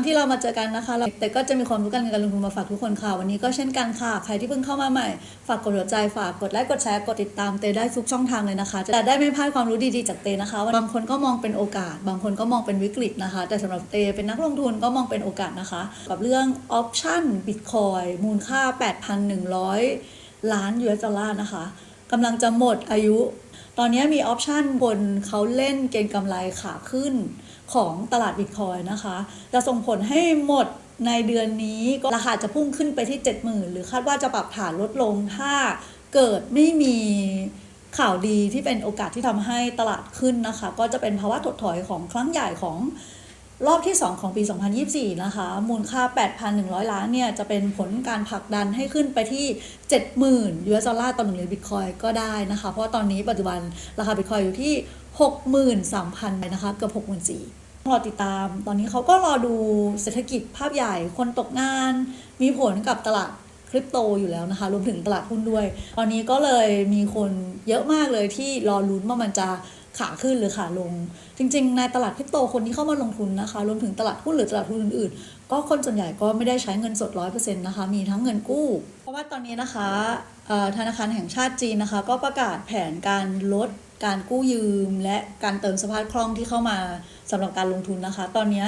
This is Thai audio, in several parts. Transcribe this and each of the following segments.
งที่เรามาเจอกันนะคะแต่ก็จะมีความรู้กันในการลงทุนมาฝากทุกคนค่ะวันนี้ก็เช่นกันค่ะ ใครที่เพิ่งเข้ามาใหม่ ฝากกดหัวใจฝากกดไลค์กดแชร์กดติดตามเตได้ทุกช่องทางเลยนะคะจะได้ไม่พลาดความรู้ดีๆจากเตนะคะบางคนก็มองเป็นโอกาส บางคนก็มองเป็นวิกฤตนะคะ แต่สำหรับเตเป็นนักลงทุนก็มองเป็นโอกาสนะคะ กับเรื่องออปชั่นบิตคอยมูลค่า 8,100 ล้าน US ดอลลาร์นะคะกำลังจะหมดอายุ ตอนนี้มีออปชันคนเขาเล่นเกณฑ์กำไรขาขึ้นของตลาดบิตคอยนะคะ จะส่งผลให้หมดในเดือนนี้ก็ราคาจะพุ่งขึ้นไปที่ 70,000 หรือคาดว่าจะปรับฐานลดลง ถ้าเกิดไม่มีข่าวดีที่เป็นโอกาสที่ทำให้ตลาดขึ้นนะคะ ก็จะเป็นภาวะถดถอยของครั้งใหญ่ของ รอบที่ 2 ของปี 2024 นะคะ มูลค่า 8,100 ล้านเนี่ย จะเป็นผลการผลักดันให้ขึ้นไปที่ 70,000 US ดอลลาร์ต่อหนึ่งเหรียญบิตคอยก็ได้นะคะ เพราะตอนนี้ปัจจุบันราคาบิตคอยอยู่ที่ 63,000นะคะเกือบ64,000รอติดตาม ตอนนี้เขาก็รอดูเศรษฐกิจภาพใหญ่คนตกงาน มีผลกับตลาด คริปโตอยู่แล้วนะคะ รวมถึงตลาดหุ้นด้วย ตอนนี้ก็เลยมีคนเยอะมากเลยที่รอลุ้นว่ามันจะขาขึ้นหรือขาลง จริง ๆ ในตลาดคริปโตคนที่เข้ามาลงทุนนะคะ รวมถึงตลาดหุ้นหรือตลาดหุ้นอื่นๆ ก็คนส่วนใหญ่ก็ไม่ได้ใช้เงินสด100%นต์นะคะ มีทั้งเงินกู้ เพราะว่าตอนนี้นะคะธนาคารแห่งชาติจีนนะคะ ก็ประกาศแผนการลดการกู้ยืม และการเติมสภาพคล่องที่เข้ามาสำหรับการลงทุนนะคะ ตอนนี้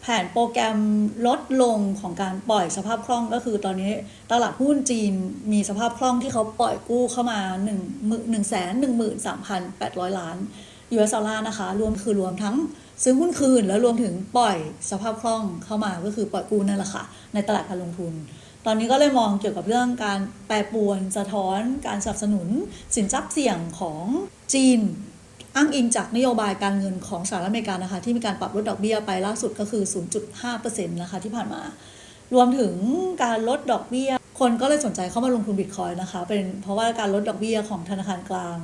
แผนโปรแกรมลดลงของการปล่อยสภาพคล่องก็คือตอนนี้ตลาดหุ้นจีนมีสภาพคล่องที่เขาปล่อยกู้เข้ามา1 1 1 3 8 0 0 ล้าน US ดอลลาร์นะคะ รวมคือรวมทั้งซื้อหุ้นคืนแล้วรวมถึงปล่อยสภาพคล่องเข้ามาก็คือปล่อยกู้นั่นแหละค่ะ ในตลาดการลงทุน ตอนนี้ก็เลยมองเกี่ยวกับเรื่องการแปรปรวนสะท้อน การสนับสนุน สินทรัพย์เสี่ยงของจีน อ้างอิงจากนโยบายการเงินของสหรัฐอเมริกานะคะ ที่มีการปรับลดดอกเบี้ยไปล่าสุดก็คือ 0.5%นะคะที่ผ่านมา รวมถึงการลดดอกเบี้ย คนก็เลยสนใจเข้ามาลงทุนบิตคอยนะคะเป็นเพราะว่าการลดดอกเบี้ยของธนาคารกลาง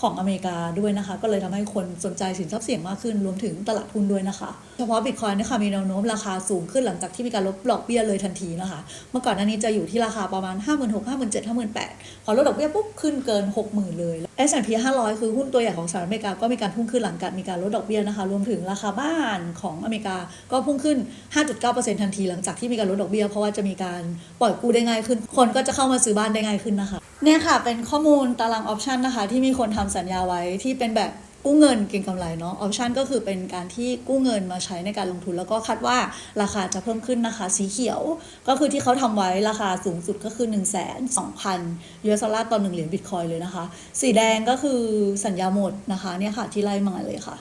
ของอเมริกาด้วยนะคะ ก็เลยทำให้คนสนใจสินทรัพย์เสี่ยงมากขึ้นรวมถึงตลาดหุ้นด้วยนะคะ เฉพาะบิตคอยนี่ยค่ะมีแนวโน้มราคาสูงขึ้นหลังจากที่มีการลดดอกเบี้ยเลยทันทีนะคะ เมื่อก่อนหน้านี้จะอยู่ที่ราคาประมาณ 5 6 0 0 0 5 7 0 0 0 8 0 0พอลดดอกเบี้ยปุ๊บขึ้นเกิน 60,000 เลย S&P 500 คือหุ้นตัวใหญ่ของสหรัฐอเมริกาก็มีการพุ่งขึ้นหลังการมีการลดดอกเบี้ยนะคะ รวมถึงราคาบ้านของอเมริกาก็พุ่งขึ้น 5.9%ทันทีหลังจากที่มีการลดดอกเบี้ยเพราะว่าจะมีการปล่อยกู้ได้ง่ายขึ้น คนก็จะเข้ามาซื้อบ้านได้ง่ายขึ้นนะคะ เนี่ยค่ะ เป็นข้อมูลตารางออปชันนะคะ ที่มีคนทำสัญญาไว้ที่เป็นแบบกู้เงินเก็งกำไรเนาะออปชันก็คือเป็นการที่กู้เงินมาใช้ในการลงทุน แล้วก็คาดว่าราคาจะเพิ่มขึ้นนะคะ สีเขียว ก็คือที่เขาทำไว้ราคาสูงสุดก็คือ 1 2 0 0 0 US ดอลลาร์ต่อ1เหรียญบิตคอยเลยนะคะ สีแดงก็คือสัญญาหมดนะคะเนี่ยค่ะที่ไล่มาเลยค่ะ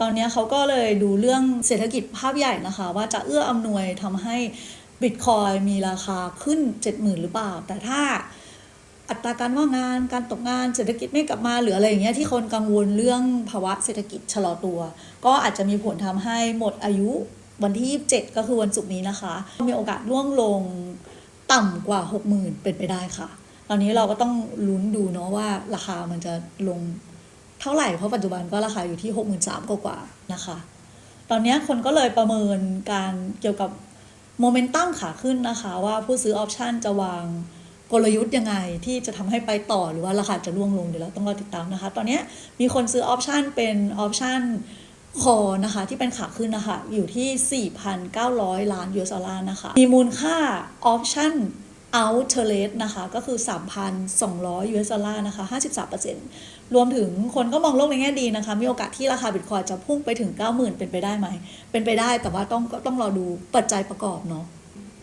ตอนนี้เขาก็เลยดูเรื่องเศรษฐกิจภาพใหญ่นะคะ ว่าจะเอื้ออำนวยทำให้บิตคอยมีราคาขึ้น 70,000 หรือเปล่า แต่ถ้า อัตราการว่างงานการตกงานเศรษฐกิจไม่กลับมาหรืออะไรอย่างเงี้ยที่คนกังวลเรื่องภาวะเศรษฐกิจชะลอตัว ก็อาจจะมีผลทำให้หมดอายุวันที่ 27 ก็คือวันศุกร์นี้นะคะ มีโอกาสร่วงลงต่ำกว่า 60,000 เป็นไปได้ค่ะ ตอนนี้เราก็ต้องลุ้นดูเนาะว่าราคามันจะลงเท่าไหร่เพราะปัจจุบันก็ราคาอยู่ที่ 63,000กว่านะคะ ตอนนี้คนก็เลยประเมินการเกี่ยวกับโมเมนตัมขาขึ้นนะคะ ว่าผู้ซื้อออปชันจะวาง กลยุทธ์ยังไงที่จะทำให้ไปต่อหรือว่าราคาจะร่วงลงเดี๋ยวเราต้องรอติดตามนะคะ ตอนนี้มีคนซื้อออปชันเป็นออปชันคอนะคะที่เป็นขาขึ้นนะคะ อยู่ที่ 4,900 ล้าน US ดอลลาร์นะคะ มีมูลค่าออปชัน out trade นะคะ ก็คือ 3,200 US ดอลลาร์นะคะ 53%รวมถึงคนก็มองโลกในแง่ดีนะคะ มีโอกาสที่ราคาบิตคอยจะพุ่งไปถึง 90,000 เป็นไปได้ไหม เป็นไปได้แต่ว่าต้องต้องรอดูปัจจัยประกอบเนาะ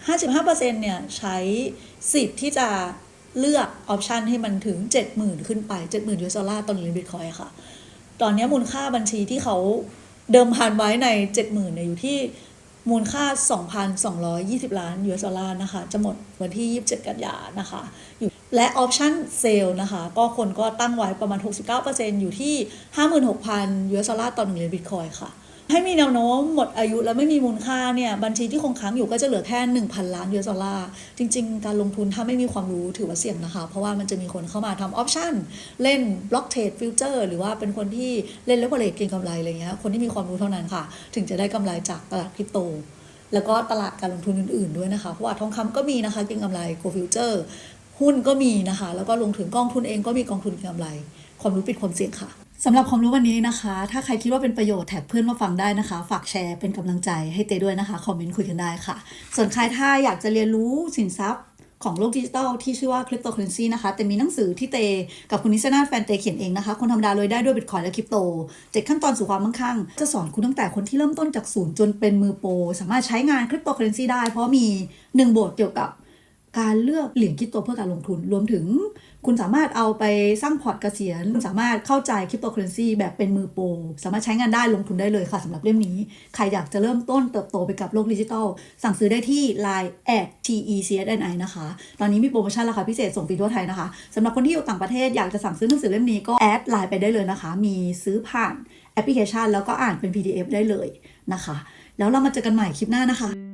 55%เนี่ยใช้สิทธิ์ที่จะเลือกออปชันให้มันถึง 70,000 ขึ้นไป 70,000 US ดอลลาร์ต่อหนึ่งเหรียญบิตคอยค่ะ ตอนนี้มูลค่าบัญชีที่เขาเดิมพันไว้ใน 70,000เนี่ยอยู่ที่มูลค่า 2,220 ล้าน US ดอลลานะคะ จะหมดวันที่ 27 กันยานะคะอยู่และออปชันเซลนะคะ ก็คนก็ตั้งไว้ประมาณ 69%อยู่ที่ 56,000 US ดอลลาร์ต่อหนึ่งเหรียญบิตคอยค่ะ ให้มีแนวโน้มหมดอายุแล้วไม่มีมูลค่าเนี่ยบัญชีที่คงค้างอยู่ก็จะเหลือแค่ 1,000 ล้าน US ดอลลาร์จริง ๆ การลงทุนถ้าไม่มีความรู้ถือว่าเสี่ยงนะคะ เพราะว่ามันจะมีคนเข้ามาทำออปชันเล่นบล็อกเทรดฟิวเจอร์หรือว่าเป็นคนที่เล่นเลเวอเรจเก็งกำไรอะไรเงี้ยคนที่มีความรู้เท่านั้นค่ะ ถึงจะได้กำไรจากตลาดคริปโต แล้วก็ตลาดการลงทุนอื่น ๆ ด้วยนะคะเพราะว่าทองคำก็มีนะคะเก็งกำไรโกลฟิวเจอร์หุ้นก็มีนะคะ แล้วก็ลงถึงกองทุนเองก็มีกองทุนเก็งกำไร ความรู้ปิดความเสี่ยงค่ะ สำหรับความรู้วันนี้นะคะ ถ้าใครคิดว่าเป็นประโยชน์แท็กเพื่อนมาฟังได้นะคะ ฝากแชร์เป็นกำลังใจให้เต้ด้วยนะคะ คอมเมนต์คุยกันได้ค่ะ ส่วนใครถ้าอยากจะเรียนรู้สินทรัพย์ของโลกดิจิทัลที่ชื่อว่า cryptocurrency นะคะ แต่มีหนังสือที่เต กับคุณนิสนาแฟนเตเขียนเองนะคะ คนธรรมดารวยได้ด้วยบิตคอยและคริปโตเจ็ดขั้นตอนสู่ความมั่งคั่ง จะสอนคุณตั้งแต่คนที่เริ่มต้นจากศูนย์จนเป็นมือโปร สามารถใช้งาน cryptocurrency ได้ เพราะมีหนึ่งบทเกี่ยวกับ การเลือกเหรียญคริปโตเพื่อการลงทุน รวมถึง คุณสามารถเอาไปสร้างพอร์ตเกษียณ คุณสามารถเข้าใจคริปโตเคอเรนซีแบบเป็นมือโปร สามารถใช้งานได้ลงทุนได้เลยค่ะสำหรับเล่มนี้ ใครอยากจะเริ่มต้นเติบโตไปกับโลกดิจิทัล สั่งซื้อได้ที่ Line at TECSNI นะคะ ตอนนี้มีโปรโมชั่นราคาพิเศษส่งฟรีทั่วไทยนะคะสำหรับคนที่อยู่ต่างประเทศอยากจะสั่งซื้อหนังสือเล่มนี้ก็แอดไลน์ไปได้เลยนะคะ มีซื้อผ่านแอปพลิเคชัน แล้วก็อ่านเป็น PDF ได้เลยนะคะ แล้วเรามาเจอกันใหม่คลิปหน้านะคะ